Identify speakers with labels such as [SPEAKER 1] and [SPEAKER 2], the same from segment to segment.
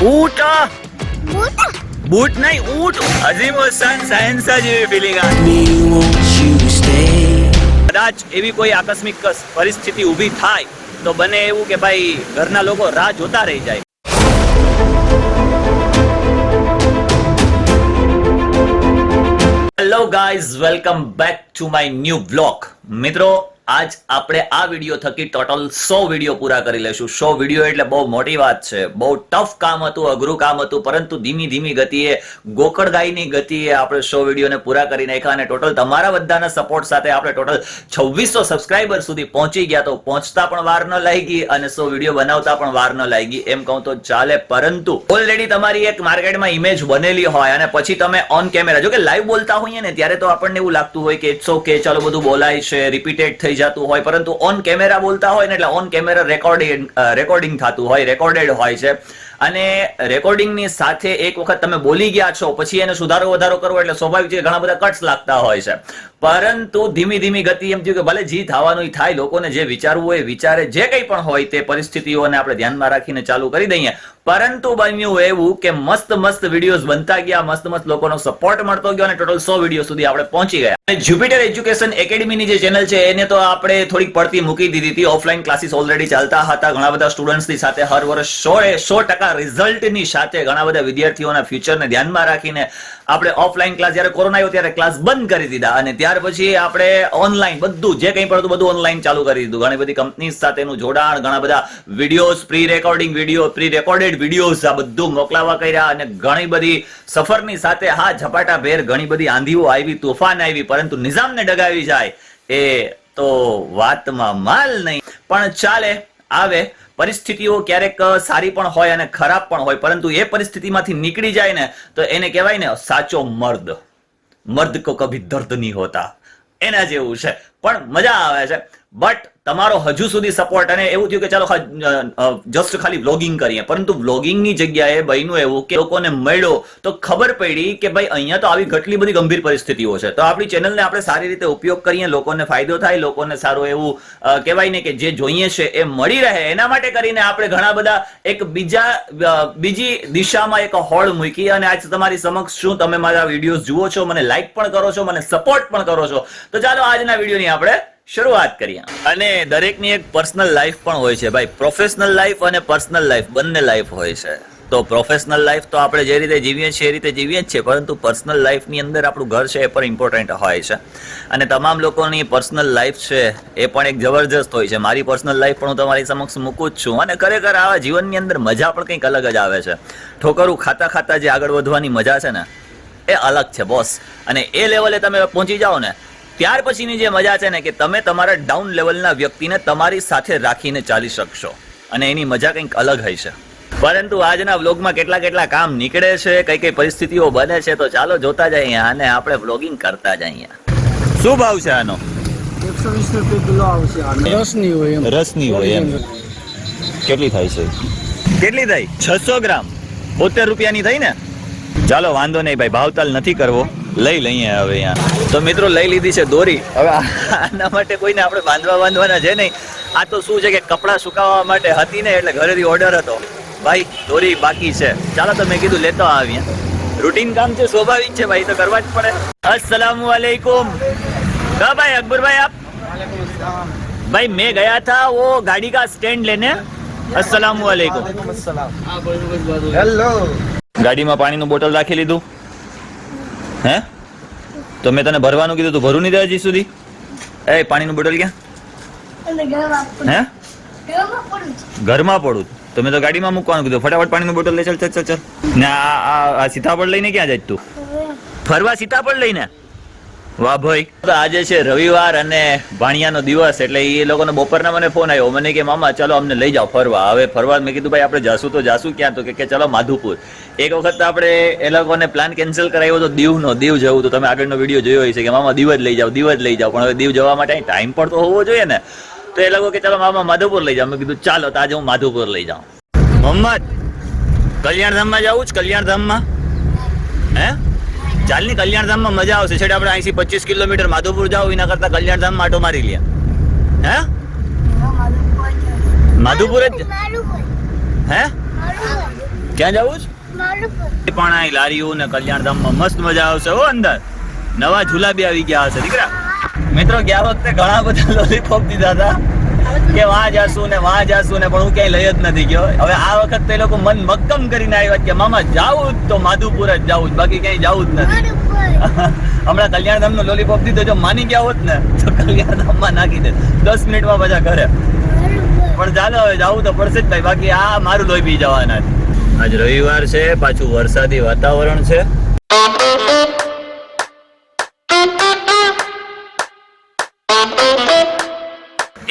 [SPEAKER 1] ઊંટ બૂટ નહીં ઊંટ અઝીમ હસન સાયન્સ જેવી ફિલિંગ? કદાચ એવી કોઈ આકસ્મિક પરિસ્થિતિ ઊભી થાય તો બને એવું કે ભાઈ ઘરના લોકો રાહ જોતા રહી જાય hello guys welcome back to my new blog મિત્રો આજ આપણે આ વીડિયો થકી ટોટલ સો વીડિયો પૂરા કરી લેશું. સો વીડિયો એટલે બહુ મોટી વાત છે. બહુ ટફ કામ હતું, અઘરું કામ હતું, પરંતુ ધીમી ધીમી ગતિએ ગોકળગાયની ગતિએ આપણે સો વિડીયોને પૂરા કરી નાખ્યા અને ટોટલ તમારા બધાના સપોર્ટ સાથે આપણે ટોટલ છવ્વીસો સબસ્ક્રાઇબર સુધી પહોંચી ગયા તો પહોંચતા પણ વાર ન લાગી અને સો વીડિયો બનાવતા પણ વાર ન લાગી. એમ કહું તો ચાલે, પરંતુ ઓલરેડી તમારી એક માર્કેટમાં ઇમેજ બનેલી હોય અને પછી તમે ઓન કેમેરા જો કે લાઈવ બોલતા હોઈએ ને, ત્યારે તો આપણને એવું લાગતું હોય કે ઇટ્સ ઓકે ચાલો બધું બોલાય છે રિપીટેડ થઈ જતું હોય, પરંતુ ઓન કેમેરા બોલતા હોય ને એટલે ઓન કેમેરા રેકોર્ડિંગ રેકોર્ડિંગ થતું હોય રેકોર્ડેડ હોય છે. અને રેકોર્ડિંગની સાથે એક વખત તમે બોલી ગયા છો, પછી એને સુધારો વધારો કરવો એટલે સ્વાભાવિક છે ઘણા બધા કટ્સ લાગતા હોય છે. પરંતુ ધીમી ધીમી ગતિ એમ થયું કે ભલે જી થવાનું થાય, લોકોને જે વિચારવું હોય વિચારે, જે કંઈ પણ હોય તે પરિસ્થિતિઓને આપણે ધ્યાનમાં રાખીને ચાલુ કરી દઈએ. પરંતુ બન્યું એવું કે મસ્ત મસ્ત વિડીયોઝ બનતા ગયા, મસ્ત મસ્ત લોકોનો સપોર્ટ મળતો ગયો અને ટોટલ સો વીડિયો સુધી આપણે પહોંચી ગયા. અને જ્યુપિટર એજ્યુકેશન એકેડમીની જે ચેનલ છે, એને તો આપણે થોડીક પડતી મૂકી દીધી હતી. ઓફલાઈન ક્લાસીસ ઓલરેડી ચાલતા હતા. ઘણા બધા સ્ટુડન્ટ્સની સાથે હર વર્ષ સો સો ટકા રિઝલ્ટની સાથે ઘણા બધા વિદ્યાર્થીઓના ફ્યુચરને ધ્યાનમાં રાખીને આપણે ઓફલાઈન ક્લાસ જ્યારે કોરોના આવ્યો ત્યારે ક્લાસ બંધ કરી દીધા અને ત્યાર પછી આપણે ઓનલાઈન બધું, જે કંઈ પડતું બધું ઓનલાઈન ચાલુ કરી દીધું. ઘણી બધી કંપની સાથેનું જોડાણ, ઘણા બધા videos pre recording video pre recorded videos આ બધું મોકલાવા કર્યા અને ઘણી બધી સફરની સાથે હા ઝપાટા ભેર ઘણી બધી આંધીઓ આવી, તોફાન આવી, પરંતુ નિઝામને ડગાવી જાય એ તો વાતમાં માલ નહીં. પણ ચાલે, આવે પરિસ્થિતિઓ ક્યારેક સારી પણ હોય અને ખરાબ પણ હોય, પરંતુ એ પરિસ્થિતિમાંથી નીકળી જાય ને, તો એને કહેવાય ને સાચો મર્દ. મર્દ કો કભી દર્દ નહીં હોતા. એના જેવું છે. પણ મજા આવે છે. બટ તમારો હજુ સુધી સપોર્ટ અને એવું થયું કે ચાલો જસ્ટ ખાલી વ્લોગિંગ કરીએ. પરંતુ વ્લોગિંગની જગ્યાએ બન્યું એવું કે લોકોને મળ્યો તો ખબર પડી કે ભાઈ અહીંયા તો આવી ઘટલી બધી ગંભીર પરિસ્થિતિઓ છે. તો આપણી ચેનલને આપણે સારી રીતે ઉપયોગ કરીએ, લોકોને ફાયદો થાય, લોકોને સારું એવું કહેવાય ને કે જે જોઈએ છે એ મળી રહે. એના માટે કરીને આપણે ઘણા બધા એક બીજા બીજી દિશામાં એક હોળ મૂકી અને આજ તમારી સમક્ષ શું તમે મારા વિડીયોઝ જુઓ છો, મને લાઈક પણ કરો છો, મને સપોર્ટ પણ કરો છો. તો ચાલો આજના વિડીયોની આપણે શરૂઆત કરીએ. અને દરેકની એક પર્સનલ લાઈફ પણ હોય છે. ભાઈ પ્રોફેશનલ લાઈફ અને પર્સનલ લાઈફ બંને લાઈફ હોય છે. તો પ્રોફેશનલ લાઈફ તો આપણે જે રીતે જીવીએ છીએ એ રીતે જીવીએ જ છીએ. પરંતુ પર્સનલ લાઈફની અંદર આપણું ઘર છે એ પણ ઇમ્પોર્ટન્ટ હોય છે. અને તમામ લોકોની પર્સનલ લાઈફ છે એ પણ એક જબરજસ્ત હોય છે. મારી પર્સનલ લાઈફ પણ હું તમારી સમક્ષ મૂકું જ છું. અને ખરેખર આવા જીવનની અંદર મજા પણ કંઈક અલગ જ આવે છે. ઠોકરું ખાતા ખાતા જે આગળ વધવાની મજા છે ને, એ અલગ છે બોસ અને એ લેવલે તમે પહોંચી જાઓ ને ત્યાર પછીની જે મજા છે ને કે તમે તમારા ડાઉન લેવલના વ્યક્તિને તમારી સાથે રાખીને ચાલી શકશો. અને એની મજા કંઈક અલગ હોય છે. પરંતુ આજના વ્લોગમાં કેટલા કેટલા કામ નીકળે છે કઈ કઈ પરિસ્થિતિઓ બને છે તો ચાલો જોતા જઈએ અને આપણે વ્લોગિંગ કરતા જઈએ શું ભાવ છે આનો?
[SPEAKER 2] એકસો વીસ રૂપિયા કિલો આવશે રસની હોય એમ.
[SPEAKER 1] રસની હોય એમ. કેટલી થાય છે? કેટલી થાય છસો ગ્રામ. બોતેર રૂપિયાની થઈ ને? ચાલો વાંધો નહીં ભાઈ ભાવતાલ નથી કરવો. લઈ લઈએ હવે અહીંયા. તો મિત્રો લઈ લીધી છે દોરી. હવે આના માટે કોઈને આપણે બાંધવા બાંધવાના છે નહીં. આ તો શું છે કે કપડાં સુકાવવા માટે હતી ને એટલે ઘરેથી ઓર્ડર હતો. ભાઈ દોરી બાકી છે. ચાલો તો મેં કીધું લેતો આવ્યા રૂટીન કામ છે સ્વાભાવિક છે ભાઈ તો કરવા જ પડે. અસલામ વાલેકુમ કા ભાઈ અકબરભાઈ આપ? ભાઈ મેં ગયા થા વો ગાડી કા સ્ટેન્ડ લેને. અસલામ વાલેકુમ
[SPEAKER 2] હેલો
[SPEAKER 1] ગાડીમાં પાણીનું બોટલ રાખી લીધું. હે? તો મેં તને ભરવાનું કીધું તું ભરું નહીં દે હજી સુધી? એ પાણીનું બોટલ ક્યાં? હે?
[SPEAKER 3] ઘરમાં પડું
[SPEAKER 1] તો મેં તો ગાડીમાં મૂકવાનું કીધું. ફટાફટ પાણીનું બોટલ લઈ ચાલ ચાલ ચાલ ને આ સીતાફળ લઈને ક્યાં જાય તું? ફરવા સીતાફળ લઈને? વાહ ભાઈ. આજે છે રવિવાર અને ભાણિયાનો દિવસ એટલે એ લોકોનો બપોરના મને ફોન આવ્યો. મને કે મામા ચાલો અમને લઈ જાઓ ફરવા. હવે ફરવા મેં કીધું ભાઈ આપણે જાશું તો જાશું ક્યાં? તો કે ચલો માધુપુર. એક વખત આપણે એ લોકોને પ્લાન કેન્સલ કરાવ્યો તો દીવનો દીવ જવું તો તમે આગળનો વીડિયો જોયો હશે કે મામા દીવ જ લઈ જાઓ દીવ જ લઈ જાઓ. પણ હવે દીવ જવા માટે ટાઈમ પણ તો હોવો જોઈએ ને. તો એ લોકો કે ચલો મામા માધુપુર લઈ જાઓ. મેં કીધું ચાલો તો આજે હું માધુપુર લઈ જાઉં. મોહમ્મદ કલ્યાણધામમાં જવું જ કલ્યાણધામમાં. હે? ચાલની કલ્યાણધામમાં મજા આવશે. છેડે આપણે અહીંથી પચીસ કિલોમીટર માધુપુર જાવ એના કરતા કલ્યાણધામ માટો મારી લ્યા હે. માધુપુર જ હે? ક્યાં જવું છે?
[SPEAKER 3] પણ
[SPEAKER 1] અહીં લારીઓ ને કલ્યાણધામમાં મસ્ત મજા આવશે. હો, અંદર. નવા ઝૂલા બી આવી ગયા હશે. દીકરા, મિત્રો, ગયા વખતે ઘણા બધા લોલીપોપ દીધા હતા. કે વાહ જાશું ને વાહ જાશું ને પણ હું ક્યાંય લઈ જ નથી ગયો. હવે આ વખત તે લોકો મન મક્કમ કરીને આવ્યા કે મામા જાવું જ તો માધુપુર જ જાવું જ બાકી ક્યાંય જાવું જ નથી. હમણાં કલ્યાણધામ નો લોલીપોપ દીધો જો માની ગયા હોત ને તો કલ્યાણધામમાં નાખી દે. દસ મિનિટમાં બધા ઘરે.
[SPEAKER 3] પણ
[SPEAKER 1] ચાલો હવે જાવું તો પડશે જ ભાઈ બાકી આ મારું લોહી પી જવાના આજ રવિવાર છે પાછું વરસાદી વાતાવરણ છે.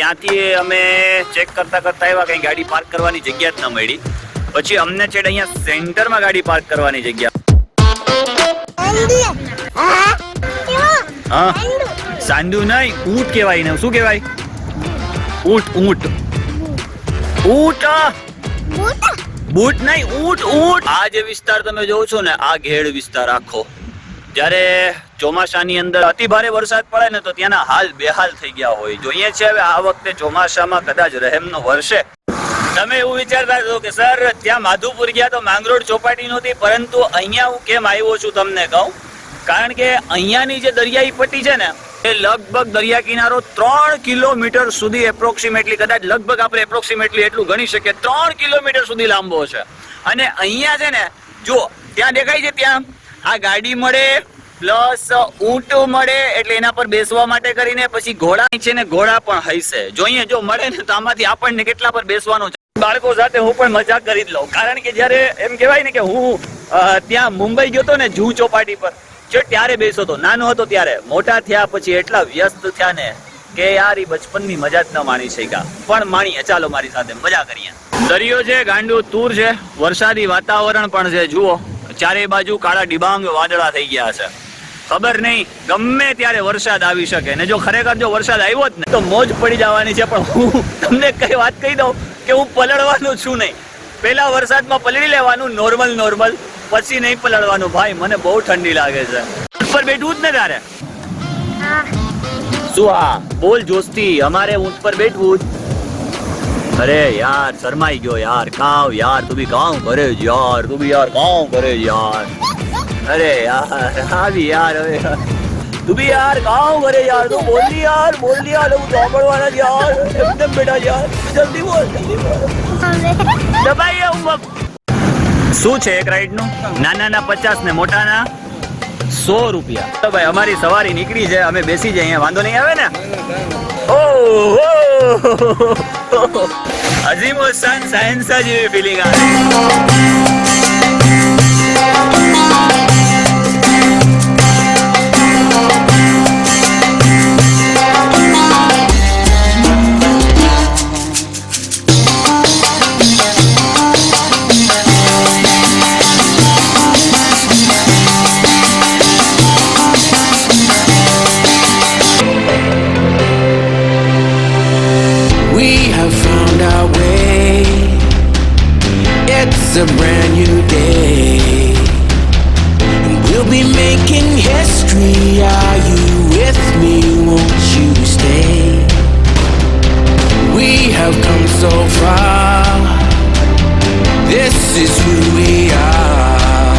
[SPEAKER 1] ત્યાંથી અમે ચેક કરતા કરતા એવા કઈ ગાડી પાર્ક કરવાની જગ્યા જ ન મળી. પછી અમને છેડ અહીંયા સેન્ટરમાં ગાડી પાર્ક કરવાની જગ્યા. હા? સાંદુ નહીં, ઊંટ કહેવાય ને શું કહેવાય? ઊંટ ઊંટ. ઊંટ બૂટ નહીં, ઊંટ ઊંટ. આ જે વિસ્તાર તમે જોવો છો ને, આ ઘેડ વિસ્તાર આખો. જ્યારે ચોમાસાની અંદર અતિ ભારે વરસાદ પડે ને તો ત્યાંના હાલ બેહાલ થઈ ગયા હોય. જોઈએ છે, હવે આ વખતે ચોમાસામાં કદાચ રહેમનો વરસે. તમે એવું વિચારતા છો કે, સર, ત્યાં માધુપુર ગયા તો માંગરોળ ચોપાટી નહોતી, પરંતુ અહીંયા હું કેમ આવ્યો છું તમને કહું? કારણ કે અહીંયાની જે દરિયાઈ પટ્ટી છે ને, એ લગભગ દરિયા કિનારો ત્રણ કિલોમીટર સુધી એપ્રોક્સિમેટલી કદાચ લગભગ આપણે એપ્રોક્સિમેટલી એટલું ગણી શકીએ, ત્રણ કિલોમીટર સુધી લાંબો છે. અને અહીંયા છે ને જો ત્યાં દેખાય છે ત્યાં. આ ગાડી મળે પ્લસ ઊંટ મળે એટલે એના પર બેસવા માટે કરીને પછી ઘોડા છે ને ઘોડા પણ હૈસે જોઈએ જો મળે ને તો આમાંથી આપણને કેટલા પર બેસવાનું છે? બાળકો સાથે હું પણ મજા કરી જ લઉં. કારણ કે જ્યારે એમ કહેવાય ને કે હું ત્યાં મુંબઈ ગયો હતો ને જૂ ચોપાટી પર. જો ત્યારે બેસો તો. નાનો હતો ત્યારે. મોટા થયા પછી એટલા વ્યસ્ત થયા ને કે યાર ઈ બચપનની મજા જ ન માણી શક્યા. પણ માણીએ. ચાલો મારી સાથે મજા કરીએ. દરિયો છે, ગાંડુ, તૂર છે. વરસાદી વાતાવરણ પણ છે. જુઓ. ચારે બાજુ કાળા ડિબાંગ, વાદળા થઈ ગયા છે. ખબર નહીં. ગમે ત્યારે વરસાદ આવી શકે. ને જો ખરેખર જો વરસાદ આવ્યો જ ને તો મોજ પડી જવાની છે. પણ હું તમને કઈ વાત કહી દઉં કે હું પલળવાનું છું નહીં. પેલા વરસાદમાં પલળી લેવાનું નોર્મલ નોર્મલ પછી નહીં પલળવાનું. ભાઈ મને બહુ ઠંડી લાગે છે. ઉપર બેઠવું જ ને તારે? શું હા? બોલ જોસ્તી અમારે ઊંટ પર બેઠવું જ. અરે યાર શરમાઈ ગયો યાર. કાવ યાર તું બી કામ કરે યાર. તું બી યાર કામ કરે જ અરે યાર આવી યાર અરે તું બી યાર કામ કરે યાર તું યાર બોલ દી યાર હું સાંભળવાના જ યાર. એકદમ બેટા યાર જલ્દી બોલ જલ્દી બોલ.
[SPEAKER 3] હવે
[SPEAKER 1] દબાઈ આવું શું છે એક રાઈડનું નાના પચાસ ને મોટાના સો રૂપિયા. તો ભાઈ અમારી સવારી નીકળી છે અમે બેસી જઈએ અહીંયા વાંધો નહીં આવે ને? ઓહો! અજીમો સન સાયન્સ જેવી ફિલિંગ આવે.
[SPEAKER 4] Have come so far. This is who we are.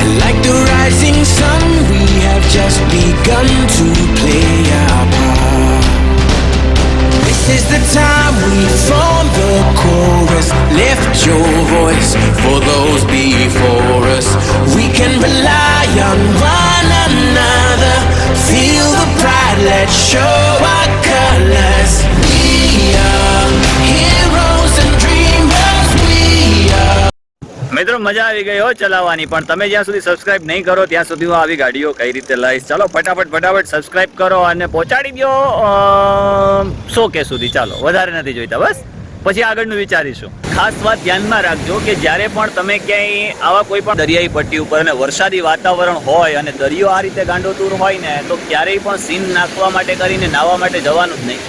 [SPEAKER 4] And like the rising sun, we have just begun to play our part. This is the time we form the chorus. Lift your voice for those before us. We can rely on one another. Feel the pride, let's show
[SPEAKER 1] મિત્રો, મજા આવી ગઈ હો ચલાવવાની. પણ તમે જ્યાં સુધી સબસ્ક્રાઇબ નહીં કરો, ત્યાં સુધી હું આવી ગાડીઓ કઈ રીતે લઈશ. ચાલો, ફટાફટ ફટાફટ સબસ્ક્રાઇબ કરો અને પહોંચાડી દો સો કે સુધી. ચાલો, વધારે નથી જોઈતા, બસ. પછી આગળનું વિચારીશું. ખાસ વાત ધ્યાનમાં રાખજો કે જ્યારે પણ તમે ક્યાંય આવા કોઈ પણ દરિયાઈ પટ્ટી ઉપર અને વરસાદી વાતાવરણ હોય અને દરિયો આ રીતે ગાંડોતૂર હોય ને, તો ક્યારેય પણ સીન નાખવા માટે કરીને નાહવા માટે જવાનું જ નહીં.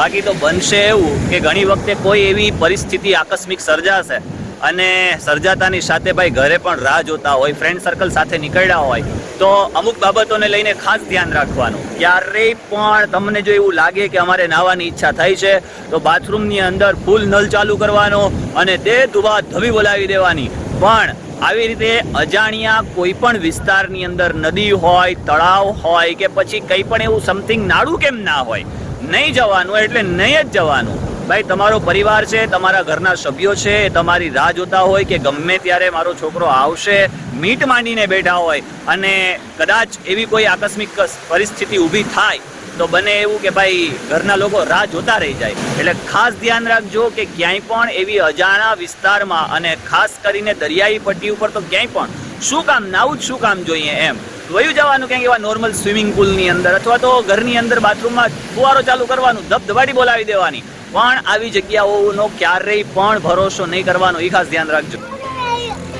[SPEAKER 1] બાકી તો બનશે એવું કે ઘણી વખતે કોઈ એવી પરિસ્થિતિ આકસ્મિક સર્જાશે અને સર્જાતાની સાથે ભાઈ ઘરે પણ રાહ જોતા હોય ફ્રેન્ડ સર્કલ સાથે નીકળ્યા હોય, તો અમુક બાબતોને લઈને ખાસ ધ્યાન રાખવાનું. ક્યારેય પણ તમને જો એવું લાગે કે અમારે નાહવાની ઈચ્છા થઈ છે, તો બાથરૂમની અંદર ફૂલ નલ ચાલુ કરવાનો અને તે ધુવા ધવી બોલાવી દેવાની. પણ આવી રીતે અજાણ્યા કોઈ પણ વિસ્તારની અંદર નદી હોય, તળાવ હોય કે પછી કંઈ પણ એવું સમથિંગ નાડું કેમ ના હોય, નહીં જવાનું એટલે નહીં જ જવાનું. ભાઈ, તમારો પરિવાર છે, તમારા ઘરના સભ્યો છે, તમારી રાહ જોતા હોય કે ગમે ત્યારે મારો છોકરો આવશે, મીટ માંડીને બેઠા હોય અને કદાચ એવી કોઈ આકસ્મિક પરિસ્થિતિ ઊભી થાય, તો બને એવું કે ભાઈ, ઘરના લોકો રાહ જોતા રહી જાય. એટલે ખાસ ધ્યાન રાખજો કે ક્યાંય પણ એવી અજાણા વિસ્તારમાં અને ખાસ કરીને દરિયાઈ પટ્ટી ઉપર તો ક્યાંય પણ શું કામ નાવું જ શું કામ જોઈએ એમ. વયું જવાનું ક્યાંક એવા નોર્મલ સ્વિમિંગ પુલની અંદર અથવા તો ઘરની અંદર બાથરૂમમાં ફુવારો ચાલુ કરવાનું, ધબધબાટી બોલાવી દેવાની. પણ આવી જગ્યાઓનો ક્યારેય પણ ભરોસો નહીં કરવાનો. એ ખાસ ધ્યાન રાખજો.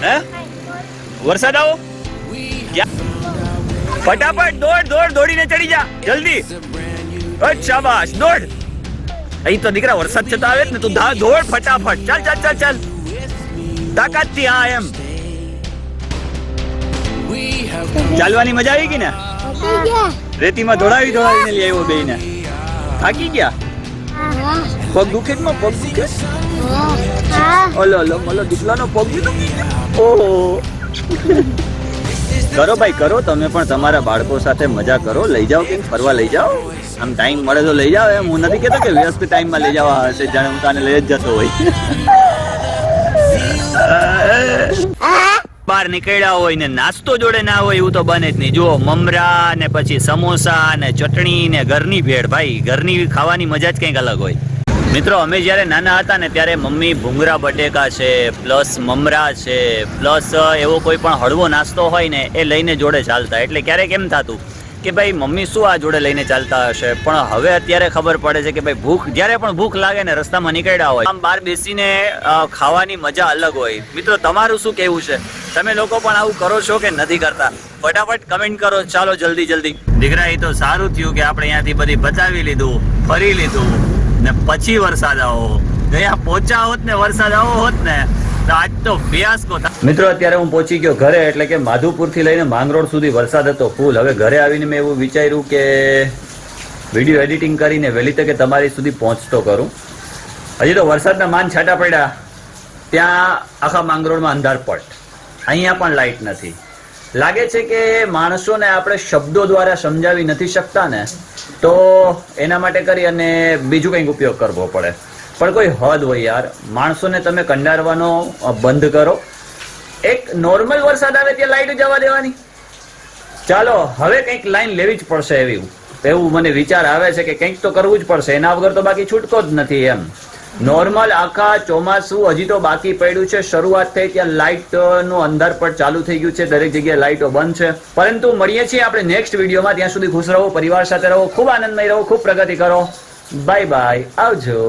[SPEAKER 1] હે? વરસાદ આવો? ફટાફટ દોડ દોડ દોડીને ચડી જા. જલ્દી. શાબાશ. દોડ. અહીં તો દીકરા વરસાદ જતા આવે ને તું ધા દોડ ફટાફટ. ચાલ ચાલ ચાલ ચાલ. તાકાતથી હા એમ. ચાલવાની મજા આવી ગઈ ને? રેતીમાં દોડાવી દોડાવીને લઈ આવ્યો બેયને. થાકી ગયા? પગ દુખે જ પગ દુખે? ઓલો ઓલો ઓલો દીકલાનો પગ દુખી ઓહો. કરો ભાઈ, કરો. તમે પણ તમારા બાળકો સાથે મજા કરો. લઈ જાઓ કે ફરવા લઈ જાઓ? આમ ટાઈમ મળે તો લઈ જાઓ એમ. હું નથી કહેતો કે વ્યસ્ત ટાઈમમાં લઈ જવા હશે જાણે હું તને લઈ જ જતો હોય. બહાર નીકળ્યા હોય ને નાસ્તો જોડે ના હોય એવું તો બને જ નહીં. જુઓ, મમરા ને પછી સમોસા ને ચટણી ને ઘરની ભેળ. ભાઈ, ઘરની ખાવાની મજા જ કંઈક અલગ હોય. મિત્રો, અમે જ્યારે નાના હતા ને ત્યારે મમ્મી ભૂંગળા, બટેકા છે, પ્લસ મમરા છે, પ્લસ એવો કોઈ પણ હળવો નાસ્તો હોય ને એ લઈને જોડે ચાલતા. એટલે ક્યારેક એમ થતું કે ભાઈ, મમ્મી શું આ જોડે લઈને ચાલતા હશે? પણ હવે અત્યારે ખબર પડે છે કે ભાઈ, ભૂખ, જ્યારે પણ ભૂખ લાગે ને રસ્તામાં નીકળ્યા હોય, આમ બહાર બેસીને ખાવાની મજા અલગ હોય. મિત્રો, તમારું શું કહેવું છે? તમે લોકો પણ આવું કરો છો કે નથી કરતા? ફટાફટ કમેન્ટ કરો. ચાલો, જલ્દી જલ્દી. દીકરા, એ તો સારું થયું કે આપણે અહીંયાથી બધી બચાવી લીધું, ફરી લીધું. ને પછી વરસાદ આવો. ગયા પહોંચ્યા હોત ને, વરસાદ આવો હોત ને મિત્રો, અત્યારે હું પહોંચી ગયો ઘરે એટલે કે માધુપુરથી લઈને માંગરોળ સુધી વરસાદ હતો ફૂલ હવે ઘરે આવીને મેં એવું વિચાર્યું કે વીડિયો એડિટિંગ કરીને વહેલી તકે તમારી સુધી પહોંચતો કરું. હજી તો વરસાદના માન છાંટા પડ્યા. ત્યાં આખા માંગરોળમાં અંધારપટ અહીંયા પણ લાઇટ નથી. લાગે છે કે માણસોને આપણે શબ્દો દ્વારા સમજાવી નથી શકતા ને, તો એના માટે કરી અને બીજું કંઈક ઉપયોગ કરવો પડે. પણ કોઈ હદ હોય યાર. માણસોને તમે કંડારવાનો બંધ કરો. એક નોર્મલ વરસાદ આવે ત્યાં લાઈટ જવા દેવાની. ચાલો, હવે કંઈક લાઈન લેવી જ પડશે એવી. એવું મને વિચાર આવે છે કે કંઈક તો કરવું જ પડશે. એના વગર તો બાકી છૂટકો જ નથી એમ. નોર્મલ આખા ચોમાસું હજી તો બાકી પડ્યું છે. શરૂઆત થઈ ત્યાં લાઇટનું અંદર પણ ચાલુ થઈ ગયું છે. દરેક જગ્યાએ લાઇટો બંધ છે. પરંતુ મળીએ છીએ આપણે નેક્સ્ટ વિડીયોમાં ત્યાં સુધી ખુશ રહો, પરિવાર સાથે રહો, ખૂબ આનંદમય રહો, ખૂબ પ્રગતિ કરો. બાય બાય આવજો.